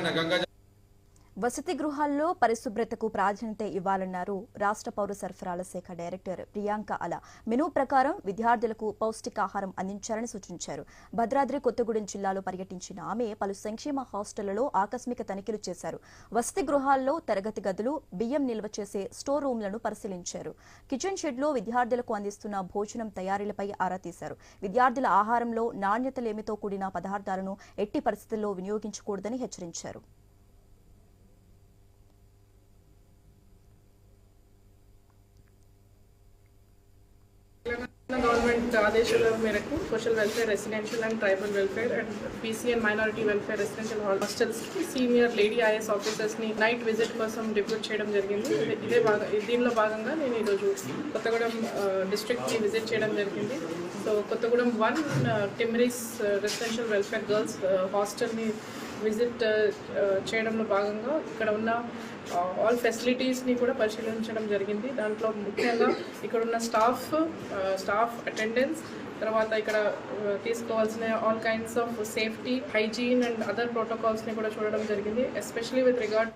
nagaganyan. వసతి గృహాల్లో పరిశుభ్రతకు ప్రాధాన్యత ఇవ్వాలన్నారు రాష్ట్ర పౌర సరఫరాల శాఖ డైరెక్టర్ ప్రియాంక అల. మెనూ ప్రకారం విద్యార్థులకు పౌష్టికాహారం అందించాలని సూచించారు. భద్రాద్రి కొత్తగూడెం జిల్లాలో పర్యటించిన ఆమె పలు సంక్షేమ హాస్టళ్ళలో ఆకస్మిక తనిఖీలు చేశారు. వసతి గృహాల్లో తరగతి గదులు బియ్యం నిల్వ చేసే స్టోర్ రూమ్లను పరిశీలించారు. కిచెన్ షెడ్లో విద్యార్థులకు అందిస్తున్న భోజనం తయారీలపై ఆరా తీశారు. విద్యార్థుల ఆహారంలో నాణ్యత లేమితో కూడిన పదార్థాలను ఎట్టి పరిస్థితుల్లో వినియోగించకూడదని హెచ్చరించారు. గవర్నమెంట్ ఆదేశాల మేరకు social welfare residential and tribal welfare and BC and minority welfare residential హాస్టల్స్కి senior lady IAS ఆఫీసర్స్ని నైట్ విజిట్ కోసం డిప్యూట్ చేయడం జరిగింది. ఇదే- భాగం భాగ దీనిలో భాగంగా నేను ఈరోజు కొత్తగూడెం డిస్ట్రిక్ట్ని విజిట్ చేయడం జరిగింది. So Kothagudem one TMREIS residential welfare girls హాస్టల్ని visit చేయడంలో భాగంగా ఇక్కడ ఉన్న ఆల్ ఫెసిలిటీస్ని కూడా పరిశీలించడం జరిగింది. దాంట్లో ముఖ్యంగా ఇక్కడ ఉన్న స్టాఫ్ స్టాఫ్ అటెండెన్స్ తర్వాత ఇక్కడ తీసుకోవాల్సిన all kinds of safety hygiene and other ప్రోటోకాల్స్ని కూడా చూడడం జరిగింది. Especially with regard